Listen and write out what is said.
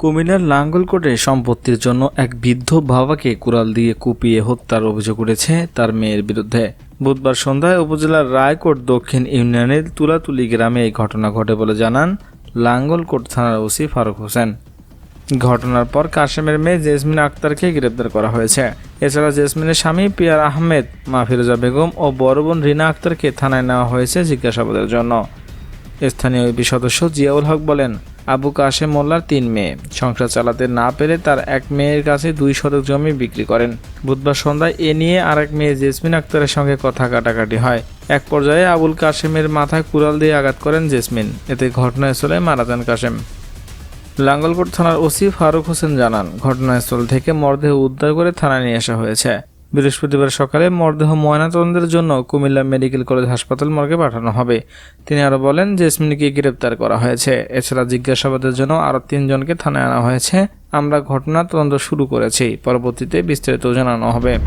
কুমিল্লার লাঙ্গলকোটে সম্পত্তির জন্য এক বৃদ্ধ বাবাকে কুড়াল দিয়ে কুপিয়ে হত্যার অভিযোগ উঠেছে তার মেয়ের বিরুদ্ধে। বুধবার সন্ধ্যায় উপজেলার রায়কোট দক্ষিণ ইউনিয়নের তুলাতুলি গ্রামে এই ঘটনা ঘটে বলে জানান লাঙ্গলকোট থানার ওসি ফারুক হোসেন। ঘটনার পর কাশেমের মেয়ে জেসমিন আক্তারকে গ্রেপ্তার করা হয়েছে। এছাড়া জেসমিনের স্বামী পিয়ার আহমেদ মা ফিরোজা বেগম ও বড় বোন রিনা আক্তারকে থানায় নেওয়া হয়েছে জিজ্ঞাসাবাদের জন্য। স্থানীয় ইউপি সদস্য জিয়াউল হক বলেন আবু কাশেম মোল্লার তিন মেয়ে। সংসার চালাতে না পেরে তার এক মেয়ের কাছে দুই শতক জমি বিক্রি করেন। বুধবার সন্ধ্যায় এ নিয়ে আরেক মেয়ে জেসমিন আক্তারের সঙ্গে কথা কাটাকাটি হয়। এক পর্যায়ে আবুল কাশেমের মাথায় কুড়াল দিয়ে আঘাত করেন জেসমিন। এতে ঘটনাস্থলে মারা যান কাশেম। লাঙ্গলকোট থানার ওসি ফারুক হোসেন জানান, ঘটনাস্থল থেকে মরদেহ উদ্ধার করে থানায় নিয়ে আসা হয়েছে। বৃহস্পতিবার সকালে মরদেহ ময়নাতদন্তের জন্য কুমিল্লা মেডিকেল কলেজ হাসপাতাল মর্গে পাঠানো হবে। তিনি আরও বলেন, জেসমিনকে গ্রেপ্তার করা হয়েছে। এছাড়া জিজ্ঞাসাবাদের জন্য আরও তিনজনকে থানায় আনা হয়েছে। আমরা ঘটনা তদন্ত শুরু করেছি। পরবর্তীতে বিস্তারিত জানানো হবে।